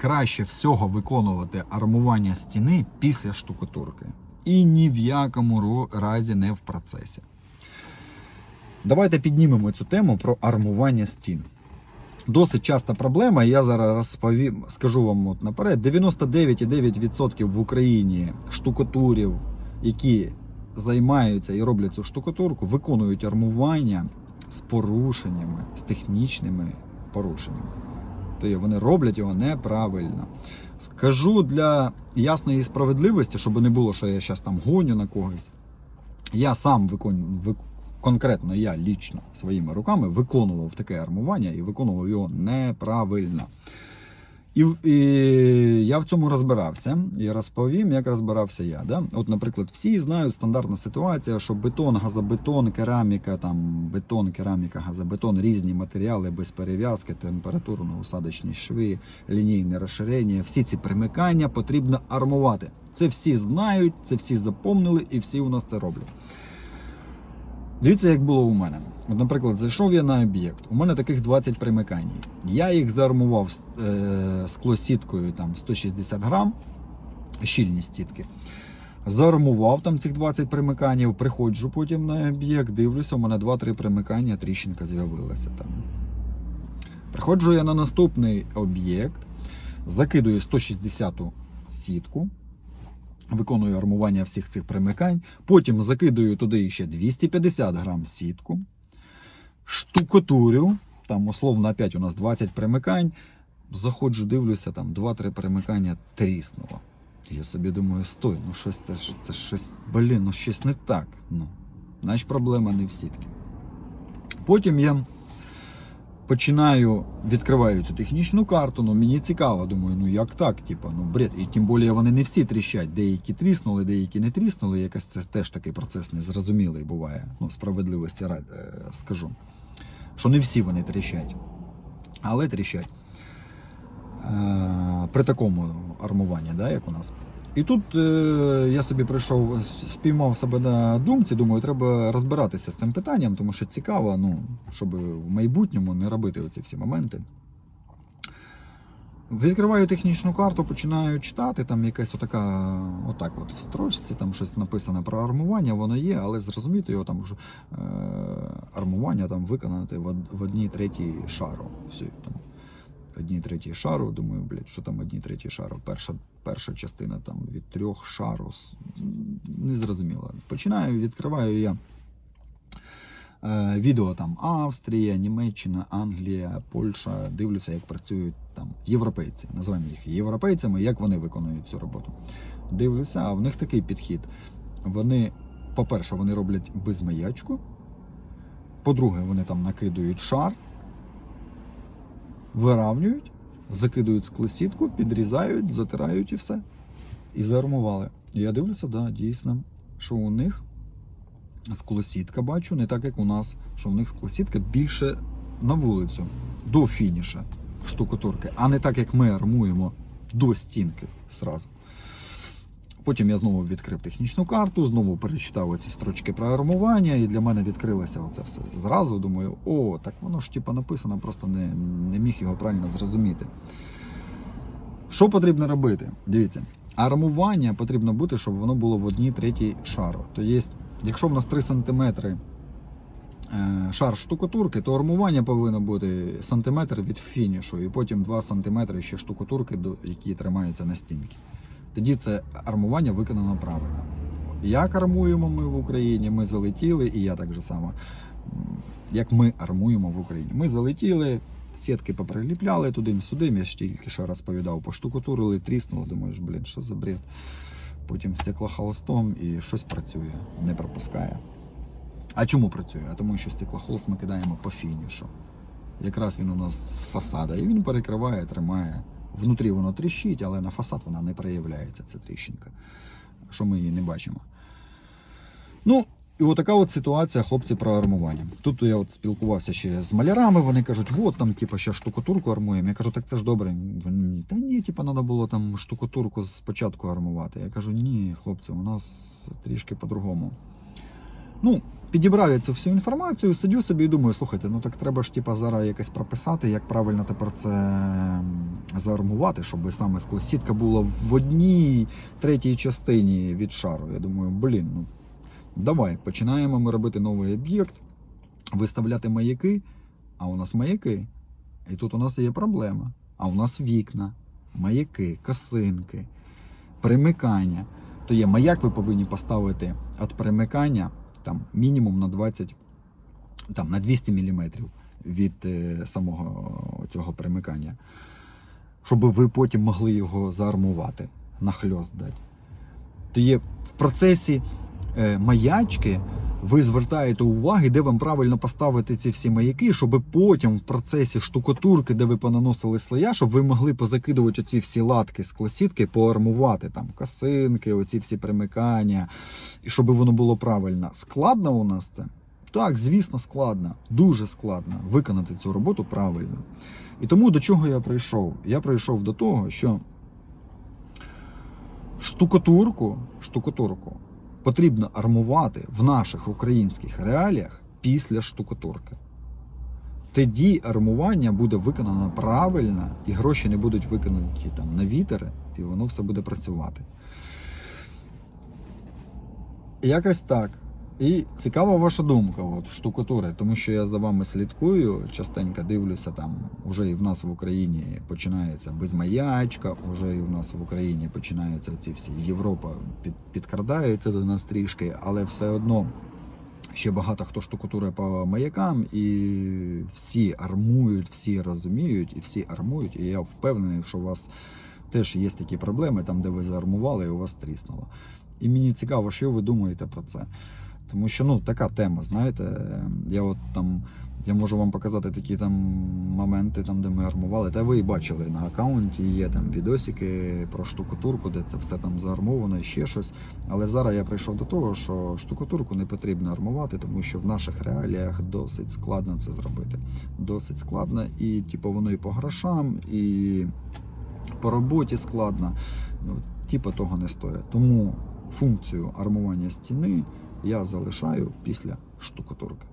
краще всього виконувати армування стіни після штукатурки. І ні в якому разі не в процесі. Давайте піднімемо цю тему про армування стін. Досить часта проблема, я зараз розповім, скажу вам от наперед: 99,9% в Україні штукатурів, які займаються і роблять цю штукатурку, виконують армування з порушеннями, з технічними порушеннями. Тобто вони роблять його неправильно. Скажу для ясної справедливості, щоб не було, що я зараз там гоню на когось. Я сам виконую, конкретно я лічно своїми руками виконував таке армування і виконував його неправильно. І, і я в цьому розбирався і розповім, як розбирався я. Да? От, наприклад, всі знають стандартна ситуація, що бетон, газобетон, кераміка, там бетон, кераміка, газобетон, різні матеріали без перев'язки, температурно-усадочні шви, лінійне розширення. Всі ці примикання потрібно армувати. Це всі знають, це всі запомнили, і всі у нас це роблять. Дивіться, як було у мене. От, наприклад, зайшов я на об'єкт. У мене таких 20 примикань. Я їх заармував е, склосіткою там 160 грам, щільність сітки. Заармував там цих 20 примиканів, приходжу потім на об'єкт, дивлюся, у мене 2-3 примикання, тріщинка з'явилася там. Приходжу я на наступний об'єкт, закидую 160 сітку, виконую армування всіх цих примикань, потім закидую туди ще 250 грам сітку, штукатурю, там условно опять у нас 20 примикань, заходжу, дивлюся, там 2-3 примикання тріснуло. Я собі думаю, стой, ну щось це, це щось, блін, ну щось не так. Ну, значить проблема не в сітки. Потім я починаю, відкриваю цю технічну карту, ну мені цікаво, думаю, ну як так, типа, ну бред. І тим більше вони не всі тріщать, деякі тріснули, деякі не тріснули. Якось це теж такий процес незрозумілий буває. Ну, справедливості ради е, скажу. Що не всі вони тріщать, але тріщать. Е, при такому армуванні, да, як у нас. І тут е, я собі прийшов, спіймав себе на думці, думаю, треба розбиратися з цим питанням, тому що цікаво, ну, щоб в майбутньому не робити оці всі моменти. Відкриваю технічну карту, починаю читати, там якась отака, отак от в строчці, там щось написано про армування, воно є, але зрозуміти його там е, армування там виконати в, в одній третій шару. Все, там, одній третій шару. Думаю, блядь, що там одній третій шару? Перша, перша частина там від трьох шару. с- Не зрозуміло. Починаю, відкриваю я відео там Австрія, Німеччина, Англія, Польща. Дивлюся, як працюють там європейці. Називаємо їх європейцями, як вони виконують цю роботу. Дивлюся, а в них такий підхід. Вони, по-перше, вони роблять безмаячку. По-друге, вони там накидують шар, виравнюють, закидують склесітку, підрізають, затирають і все. І заармували. Я дивлюся, да, дійсно, що у них склосітка бачу, не так як у нас, що у них склосітка більше на вулицю, до фініша штукатурки, а не так, як ми армуємо до стінки зразу. Потім я знову відкрив технічну карту, знову перечитав ці строчки про армування, і для мене відкрилося оце все зразу. Думаю, о, так воно ж типа написано, просто не, не міг його правильно зрозуміти. Що потрібно робити? Дивіться, армування потрібно бути, щоб воно було в одній третій шару. То є, якщо в нас 3 см шар штукатурки, то армування повинно бути сантиметр від фінішу, і потім 2 см ще штукатурки, які тримаються на стінці. Тоді це армування виконано правильно. Як армуємо ми в Україні, ми залетіли, і я так же само. Як ми армуємо в Україні. Ми залетіли, сітки поприліпляли туди-сюди. Я ж тільки що розповідав, поштукатурили, тріснуло. Думаєш, блін, що за бред. Потім стеклохолостом і щось працює, не пропускає. А чому працює? А тому що стеклохолст ми кидаємо по фінішу. Якраз він у нас з фасада, і він перекриває, тримає. Внутрі воно тріщить, але на фасад вона не проявляється, ця тріщинка, що ми її не бачимо. Ну, і отака от ситуація, хлопці, про армування. Тут я от спілкувався ще з малярами, вони кажуть, от там, типу, ще штукатурку армуємо. Я кажу, так це ж добре. Вони, Та ні, типу, треба було там штукатурку спочатку армувати. Я кажу, ні, хлопці, у нас трішки по-другому. Ну, підібрав я цю всю інформацію, сидю собі і думаю, слухайте, ну так треба ж типа зараз якось прописати, як правильно тепер це заармувати, щоб саме склосітка була в одній третій частині від шару. Я думаю, блін, ну давай, починаємо ми робити новий об'єкт, виставляти маяки, а у нас маяки. І тут у нас є проблема. А у нас вікна, маяки, косинки, примикання. То є маяк, ви повинні поставити від примикання там мінімум на 20, там на 200 мм від е, самого цього примикання. Щоб ви потім могли його заармувати, на хльост дати. То є в процесі маячки ви звертаєте уваги, де вам правильно поставити ці всі маяки, щоб потім в процесі штукатурки, де ви понаносили слоя, щоб ви могли позакидувати ці всі латки з класітки, поармувати там косинки, оці всі примикання, і щоб воно було правильно. Складно у нас це? Так, звісно, складно, дуже складно виконати цю роботу правильно. І тому до чого я прийшов? Я прийшов до того, що штукатурку, штукатурку потрібно армувати в наших українських реаліях після штукатурки. Тоді армування буде виконано правильно, і гроші не будуть викинуті там на вітер, і воно все буде працювати. Якось так. І цікава ваша думка, от, штукатури, тому що я за вами слідкую, частенько дивлюся, там уже і в нас в Україні починається безмаячка, уже і в нас в Україні починаються ці всі Європа під, підкрадається до нас трішки, але все одно ще багато хто штукатурує по маякам, і всі армують, всі розуміють, і всі армують. І я впевнений, що у вас теж є такі проблеми, там, де ви заармували, і у вас тріснуло. І мені цікаво, що ви думаєте про це. Тому що ну така тема, знаєте, я от там. Я можу вам показати такі там моменти, там, де ми армували. Та ви і бачили на аккаунті, є там відосики про штукатурку, де це все там заармовано і ще щось. Але зараз я прийшов до того, що штукатурку не потрібно армувати, тому що в наших реаліях досить складно це зробити. Досить складно, і типу, воно і по грошам, і по роботі складно. Ну, типу того не стоїть. Тому функцію армування стіни я залишаю після штукатурки.